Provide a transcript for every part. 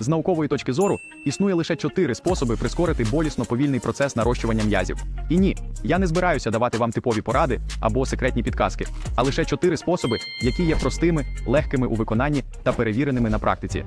З наукової точки зору існує лише чотири способи прискорити болісно повільний процес нарощування м'язів. І ні, я не збираюся давати вам типові поради або секретні підказки, а лише чотири способи, які є простими, легкими у виконанні та перевіреними на практиці.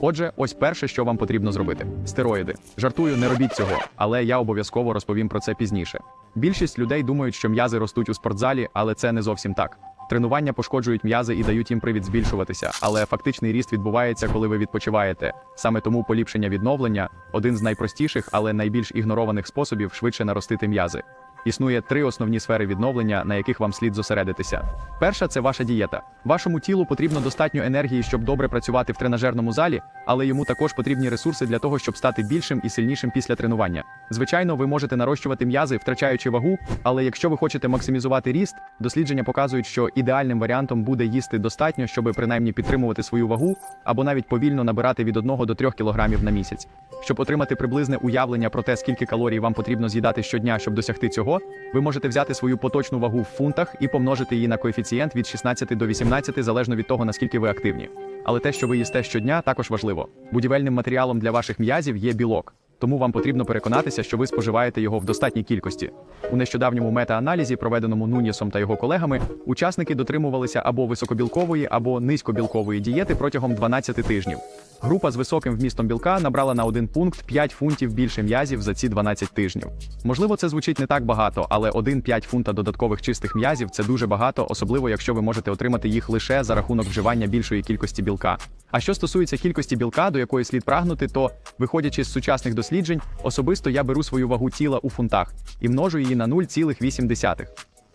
Отже, ось перше, що вам потрібно зробити: стероїди. Жартую, не робіть цього, але я обов'язково розповім про це пізніше. Більшість людей думають, що м'язи ростуть у спортзалі, але це не зовсім так. Тренування пошкоджують м'язи і дають їм привід збільшуватися, але фактичний ріст відбувається, коли ви відпочиваєте. Саме тому поліпшення відновлення один з найпростіших, але найбільш ігнорованих способів швидше наростити м'язи. Існує три основні сфери відновлення, на яких вам слід зосередитися. Перша це ваша дієта. Вашому тілу потрібно достатньо енергії, щоб добре працювати в тренажерному залі, але йому також потрібні ресурси для того, щоб стати більшим і сильнішим після тренування. Звичайно, ви можете нарощувати м'язи, втрачаючи вагу, але якщо ви хочете максимізувати ріст, дослідження показують, що ідеальним варіантом буде їсти достатньо, щоб принаймні підтримувати свою вагу або навіть повільно набирати від 1 до 3 кг на місяць. Щоб отримати приблизне уявлення про те, скільки калорій вам потрібно з'їдати щодня, щоб досягти цього, ви можете взяти свою поточну вагу в фунтах і помножити її на коефіцієнт від 16 до 18, залежно від того, наскільки ви активні. Але те, що ви їсте щодня, також важливо. Будівельним матеріалом для ваших м'язів є білок. Тому вам потрібно переконатися, що ви споживаєте його в достатній кількості. У нещодавньому мета-аналізі, проведеному Нунісом та його колегами, учасники дотримувалися або високобілкової, або низькобілкової дієти протягом 12 тижнів. Група з високим вмістом білка набрала на один пункт 5 фунтів більше м'язів за ці 12 тижнів. Можливо, це звучить не так багато, але 1-5 фунта додаткових чистих м'язів це дуже багато, особливо якщо ви можете отримати їх лише за рахунок вживання більшої кількості білка. А що стосується кількості білка, до якої слід прагнути, то, виходячи з сучасних досліджень, особисто я беру свою вагу тіла у фунтах і множу її на 0,8.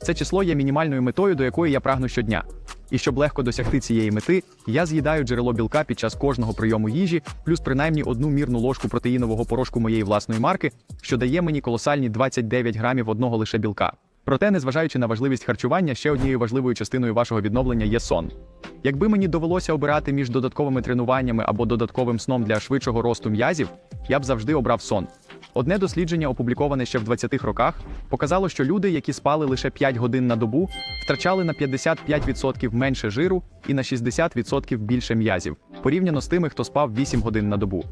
Це число є мінімальною метою, до якої я прагну щодня. І щоб легко досягти цієї мети, я з'їдаю джерело білка під час кожного прийому їжі, плюс принаймні одну мірну ложку протеїнового порошку моєї власної марки, що дає мені колосальні 29 грамів одного лише білка. Проте, незважаючи на важливість харчування, ще однією важливою частиною вашого відновлення є сон. Якби мені довелося обирати між додатковими тренуваннями або додатковим сном для швидшого росту м'язів, я б завжди обрав сон. Одне дослідження, опубліковане ще в 20-х роках, показало, що люди, які спали лише 5 годин на добу, втрачали на 55% менше жиру і на 60% більше м'язів, порівняно з тими, хто спав 8 годин на добу.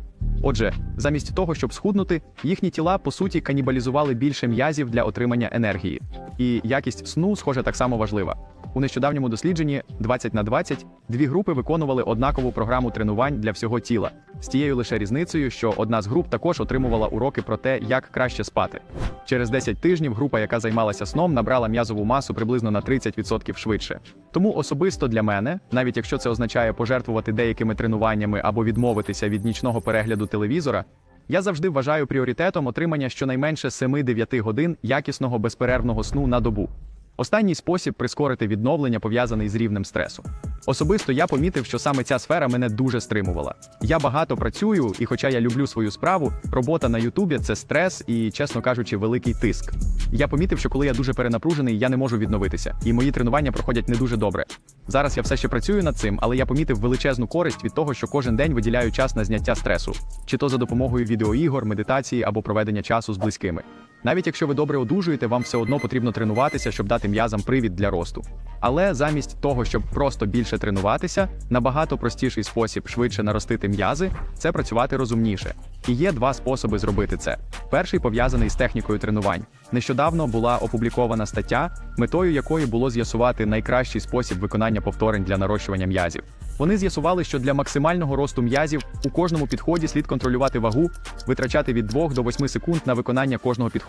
Отже, замість того, щоб схуднути, їхні тіла по суті канібалізували більше м'язів для отримання енергії. І якість сну, схоже, так само важлива. У нещодавньому дослідженні 20 на 20 дві групи виконували однакову програму тренувань для всього тіла, з тією лише різницею, що одна з груп також отримувала уроки про те, як краще спати. Через 10 тижнів група, яка займалася сном, набрала м'язову масу приблизно на 30% швидше. Тому особисто для мене, навіть якщо це означає пожертвувати деякими тренуваннями або відмовитися від нічного перегляду телевізора, я завжди вважаю пріоритетом отримання щонайменше 7-9 годин якісного безперервного сну на добу. Останній спосіб прискорити відновлення пов'язаний з рівнем стресу. Особисто я помітив, що саме ця сфера мене дуже стримувала. Я багато працюю, і хоча я люблю свою справу, робота на Ютубі це стрес і, чесно кажучи, великий тиск. Я помітив, що коли я дуже перенапружений, я не можу відновитися, і мої тренування проходять не дуже добре. Зараз я все ще працюю над цим, але я помітив величезну користь від того, що кожен день виділяю час на зняття стресу, чи то за допомогою відеоігор, медитації або проведення часу з близькими. Навіть якщо ви добре одужуєте, вам все одно потрібно тренуватися, щоб дати м'язам привід для росту. Але замість того, щоб просто більше тренуватися, набагато простіший спосіб швидше наростити м'язи це працювати розумніше. І є два способи зробити це. Перший пов'язаний з технікою тренувань. Нещодавно була опублікована стаття, метою якої було з'ясувати найкращий спосіб виконання повторень для нарощування м'язів. Вони з'ясували, що для максимального росту м'язів у кожному підході слід контролювати вагу, витрачати від 2 до 8 секунд на виконання кожного підходу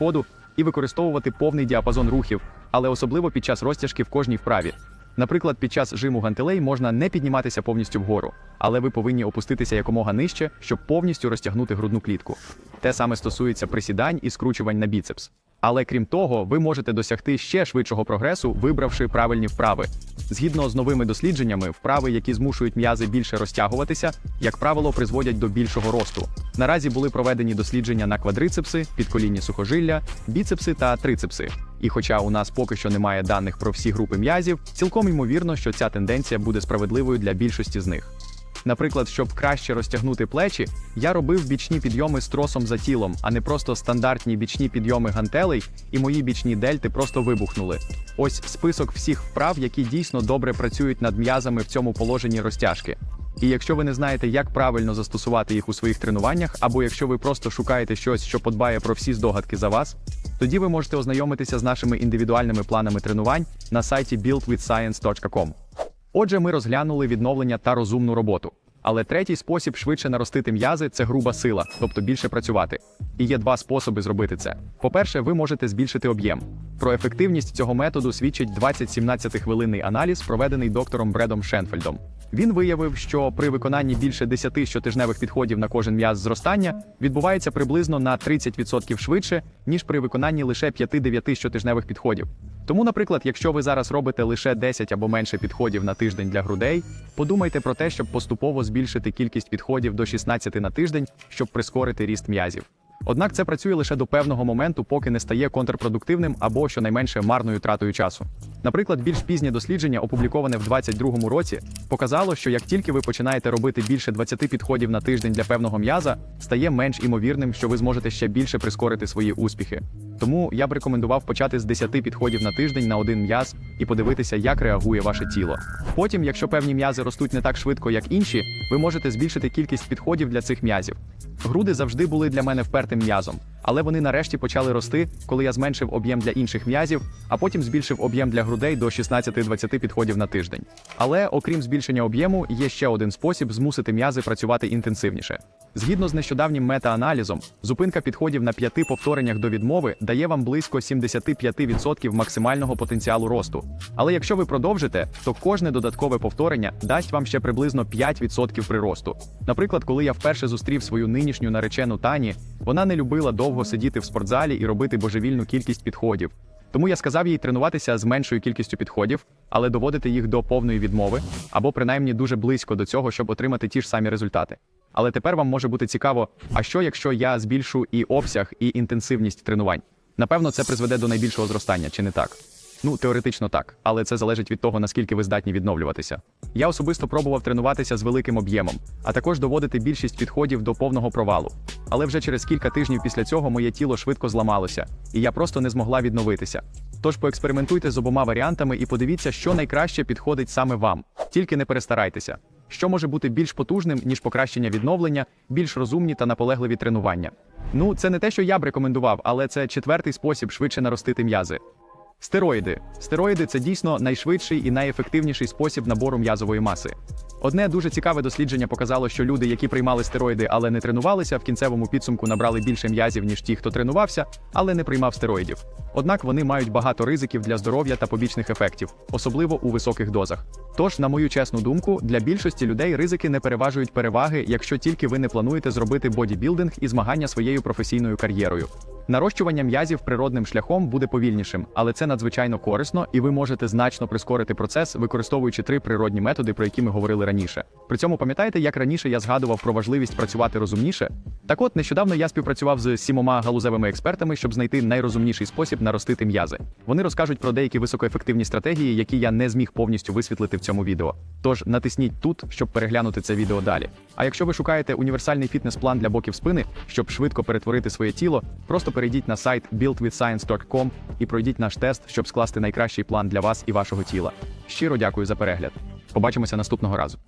і використовувати повний діапазон рухів, але особливо під час розтяжки в кожній вправі. Наприклад, під час жиму гантелей можна не підніматися повністю вгору, але ви повинні опуститися якомога нижче, щоб повністю розтягнути грудну клітку. Те саме стосується присідань і скручувань на біцепс. Але крім того, ви можете досягти ще швидшого прогресу, вибравши правильні вправи. Згідно з новими дослідженнями, вправи, які змушують м'язи більше розтягуватися, як правило, призводять до більшого росту. Наразі були проведені дослідження на квадрицепси, підколінні сухожилля, біцепси та трицепси. І хоча у нас поки що немає даних про всі групи м'язів, цілком ймовірно, що ця тенденція буде справедливою для більшості з них. Наприклад, щоб краще розтягнути плечі, я робив бічні підйоми з тросом за тілом, а не просто стандартні бічні підйоми гантелей, і мої бічні дельти просто вибухнули. Ось список всіх вправ, які дійсно добре працюють над м'язами в цьому положенні розтяжки. І якщо ви не знаєте, як правильно застосувати їх у своїх тренуваннях, або якщо ви просто шукаєте щось, що подбає про всі здогадки за вас, тоді ви можете ознайомитися з нашими індивідуальними планами тренувань на сайті buildwithscience.com. Отже, ми розглянули відновлення та розумну роботу. Але третій спосіб швидше наростити м'язи це груба сила, тобто більше працювати. І є два способи зробити це. По-перше, ви можете збільшити об'єм. Про ефективність цього методу свідчить 20-17 хвилинний аналіз, проведений доктором Бредом Шенфельдом. Він виявив, що при виконанні більше 10 щотижневих підходів на кожен м'яз зростання відбувається приблизно на 30% швидше, ніж при виконанні лише 5-9 щотижневих підходів. Тому, наприклад, якщо ви зараз робите лише 10 або менше підходів на тиждень для грудей, подумайте про те, щоб поступово збільшити кількість підходів до 16 на тиждень, щоб прискорити ріст м'язів. Однак це працює лише до певного моменту, поки не стає контрпродуктивним або щонайменше марною тратою часу. Наприклад, більш пізнє дослідження, опубліковане в 2022 році, показало, що як тільки ви починаєте робити більше 20 підходів на тиждень для певного м'яза, стає менш імовірним, що ви зможете ще більше прискорити свої успіхи. Тому я б рекомендував почати з 10 підходів на тиждень на один м'яз і подивитися, як реагує ваше тіло. Потім, якщо певні м'язи ростуть не так швидко, як інші, ви можете збільшити кількість підходів для цих м'язів. Груди завжди були для мене впертим м'язом, але вони нарешті почали рости, коли я зменшив об'єм для інших м'язів, а потім збільшив об'єм для грудей до 16-20 підходів на тиждень. Але окрім збільшення об'єму, є ще один спосіб змусити м'язи працювати інтенсивніше. Згідно з нещодавнім мета-аналізом, зупинка підходів на п'яти повтореннях до відмови дає вам близько 75% максимального потенціалу росту. Але якщо ви продовжите, то кожне додаткове повторення дасть вам ще приблизно 5% приросту. Наприклад, коли я вперше зустрів свою нинішню наречену Тані, вона не любила довго сидіти в спортзалі і робити божевільну кількість підходів. Тому я сказав їй тренуватися з меншою кількістю підходів, але доводити їх до повної відмови, або принаймні дуже близько до цього, щоб отримати ті ж самі результати. Але тепер вам може бути цікаво, а що якщо я збільшу і обсяг, і інтенсивність тренувань? Напевно, це призведе до найбільшого зростання, чи не так? Ну, теоретично так, але це залежить від того, наскільки ви здатні відновлюватися. Я особисто пробував тренуватися з великим об'ємом, а також доводити більшість підходів до повного провалу. Але вже через кілька тижнів після цього моє тіло швидко зламалося, і я просто не змогла відновитися. Тож поекспериментуйте з обома варіантами і подивіться, що найкраще підходить саме вам. Тільки не перестарайтеся. Що може бути більш потужним, ніж покращення відновлення, більш розумні та наполегливі тренування. Ну, це не те, що я б рекомендував, але це четвертий спосіб швидше наростити м'язи. Стероїди. Стероїди це дійсно найшвидший і найефективніший спосіб набору м'язової маси. Одне дуже цікаве дослідження показало, що люди, які приймали стероїди, але не тренувалися, в кінцевому підсумку набрали більше м'язів, ніж ті, хто тренувався, але не приймав стероїдів. Однак вони мають багато ризиків для здоров'я та побічних ефектів, особливо у високих дозах. Тож, на мою чесну думку, для більшості людей ризики не переважують переваги, якщо тільки ви не плануєте зробити бодібілдинг і змагання своєю професійною кар'єрою. Нарощування м'язів природним шляхом буде повільнішим, але це надзвичайно корисно, і ви можете значно прискорити процес, використовуючи три природні методи, про які ми говорили раніше. При цьому пам'ятаєте, як раніше я згадував про важливість працювати розумніше? Так от нещодавно я співпрацював з сімома галузевими експертами, щоб знайти найрозумніший спосіб наростити м'язи. Вони розкажуть про деякі високоефективні стратегії, які я не зміг повністю висвітлити цьому відео. Тож натисніть тут, щоб переглянути це відео далі. А якщо ви шукаєте універсальний фітнес-план для боків спини, щоб швидко перетворити своє тіло, просто перейдіть на сайт buildwithscience.com і пройдіть наш тест, щоб скласти найкращий план для вас і вашого тіла. Щиро дякую за перегляд. Побачимося наступного разу.